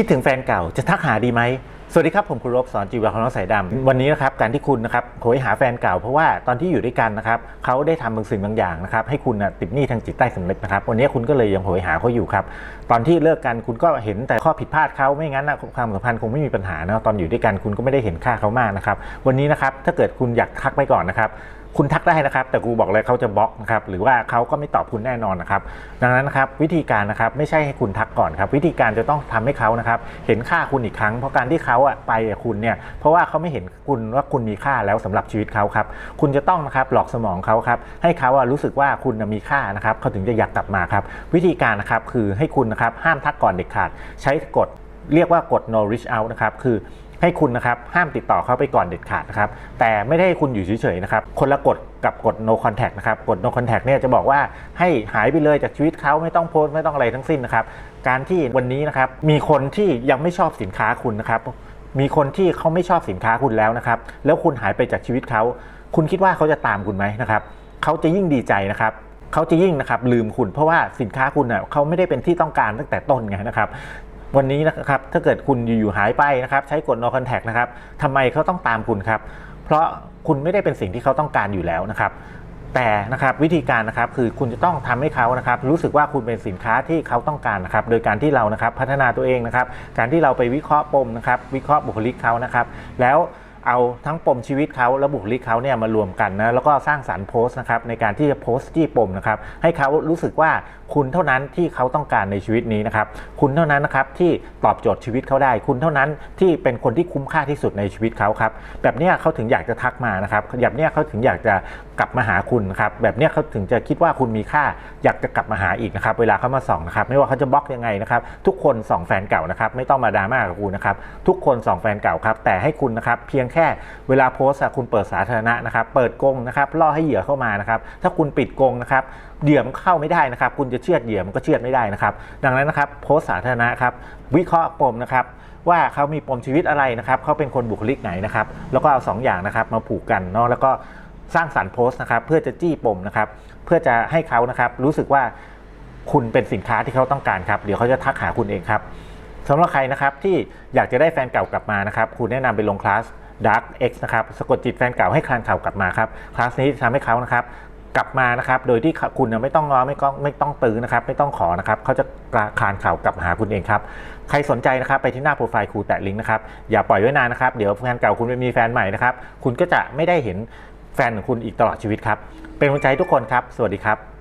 คิดถึงแฟนเก่าจะทักหาดีไหมสวัสดีครับ ผมคุณรบสอนจีวรของน้องสายดำวันนี้นะครับการที่คุณนะครับโหยหาแฟนเก่าเพราะว่าตอนที่อยู่ด้วยกันนะครับเขาได้ทำบางสิ่งบางอย่างนะครับให้คุณนะติดหนี้ทางจิตใต้สำนึกนะครับวันนี้คุณก็เลยยังโหยหาเขาอยู่ครับตอนที่เลิกกันคุณก็เห็นแต่ข้อผิดพลาดเขาไม่งั้นนะความสัมพันธ์คงไม่มีปัญหานะตอนอยู่ด้วยกันคุณก็ไม่ได้เห็นค่าเขามากนะครับวันนี้นะครับถ้าเกิดคุณอยากทักไปก่อนนะครับ คุณทักได้นะครับ แต่กูบอกเลยเขาจะบล็อกนะครับหรือว่าเขาก็ไม่ตอบคุณแน่นอนนะครับ ดังนั้นนะครับวิธีการนะครับไม่ใช่ให้คุณทักก่อนครับ วิธีการจะต้องทำให้เขานะครับเห็นค่าคุณอีกครั้ง เพราะการที่เขาอะไปคุณเนี่ยเพราะว่าเขาไม่เห็นคุณว่าคุณมีค่าแล้วสำหรับชีวิตเขาครับคุณจะต้องนะครับหลอกสมองเขาครับให้เขาอะรู้สึกว่าคุณมีค่านะครับเขาถึงจะอยากกลับมาครับวิธีการนะครับคือให้คุณนะครับห้ามทักก่อนเด็ดขาด ใช้กฎเรียกว่ากฎ no reach out นะครับคือ ให้คุณนะครับห้ามติดต่อเข้าไปก่อนเด็ดขาดนะครับแต่ไม่ได้ให้คุณอยู่เฉยๆนะครับคนละกฎกับกฎ no contact นะครับกฎ no contact เนี่ยจะบอกว่าให้หายไปเลยจากชีวิตเขาไม่ต้องโพสต์ไม่ต้องอะไรทั้งสิ้นนะครับการที่วันนี้นะครับมีคนที่ยังไม่ชอบสินค้าคุณนะครับมีคนที่เขาไม่ชอบสินค้าคุณแล้วนะครับ แล้วคุณหายไปจากชีวิตเขา คุณคิดว่าเขาจะตามคุณไหมนะครับ เขาจะยิ่งดีใจนะครับ เขาจะยิ่งนะครับลืมคุณเพราะว่าสินค้าคุณเน่ะเขาไม่ได้เป็นที่ต้องการตั้งแต่ต้นไงนะครับ วันนี้นะครับถ้าเกิดคุณอยู่ๆหายไปนะครับใช้กด no contact นะครับทำไมเขาต้องตามคุณครับ เพราะคุณไม่ได้เป็นสิ่งที่เขาต้องการอยู่แล้วนะครับ แต่นะครับวิธีการนะครับคือคุณจะต้องทำให้เขานะครับ รู้สึกว่าคุณเป็นสินค้าที่เขาต้องการนะครับ โดยการที่เรานะครับพัฒนาตัวเองนะครับ การที่เราไปวิเคราะห์ปมนะครับ วิเคราะห์บุคลิกเขานะครับ แล้ว เอาทั้งปมชีวิตเขาและบุคลิกเขาเนี่ยมารวมกันนะแล้วก็สร้างสรรค์โพสต์นะครับในการที่จะโพสต์ที่ปมนะครับให้เขารู้สึกว่าคุณเท่านั้นที่เขาต้องการในชีวิตนี้นะครับคุณเท่านั้นนะครับที่ตอบโจทย์ชีวิตเขาได้ คุณเท่านั้นที่เป็นคนที่คุ้มค่าที่สุดในชีวิตเขาครับแบบนี้เขาถึงอยากจะทักมานะครับแบบนี้เขาถึงอยากจะกลับมาหาคุณครับแบบนี้เขาถึงจะคิดว่าคุณมีค่าอยากจะกลับมาหาอีกนะครับเวลาเขามาส่องนะครับไม่ว่าเขาจะบล็อกยังไงนะครับทุกคนส่องแฟนเก่านะครับไม่ต้องมาดราม่ากับกูนะครับทุกคนส่องแฟนเก่าครับแต่ให้คุณนะครับเพียงแค่เวลาโพสต์คุณเปิดสาธารณะนะครับ เปิดกงนะครับล่อให้เหยื่อเข้ามานะครับ ถ้าคุณปิดกงนะครับเหยื่อมันเข้าไม่ได้นะครับ คุณจะเชือดเหยื่อมันก็เชือดไม่ได้นะครับ ดังนั้นนะครับโพสต์สาธารณะครับวิเคราะห์ปมนะครับว่าเขามีปมชีวิตอะไรนะครับเขาเป็นคนบุคลิกไหนนะครับ แล้วก็เอาสองอย่างนะครับมาผูกกันเนาะแล้วก็สร้างสรรค์โพสต์นะครับเพื่อจะจี้ปมนะครับ เพื่อจะให้เขานะครับรู้สึกว่าคุณเป็นสินค้าที่เขาต้องการครับ เดี๋ยวเขาจะทักหาคุณเองครับสำหรับใครนะครับที่อยากจะได้แฟนเก่ากลับมานะครับ คุณแนะนำไปลงคลาส Dark X นะครับสะกดจิตแฟนเก่าให้คลานเข่ากลับมาครับคลาสนี้ทำให้เขานะครับกลับมานะครับโดยที่คุณไม่ต้องงอไม่ต้องไม่ต้องตื้อนะครับไม่ต้องขอนะครับเขาจะคลานเข่ากลับมาหาคุณเองครับใครสนใจนะครับไปที่หน้าโปรไฟล์ครูแตะลิงก์นะครับอย่าปล่อยไว้นานนะครับเดี๋ยวแฟนเก่าคุณไปมีแฟนใหม่นะครับคุณก็จะไม่ได้เห็นแฟนของคุณอีกตลอดชีวิตครับเป็นกำลังใจทุกคนครับ สวัสดีครับ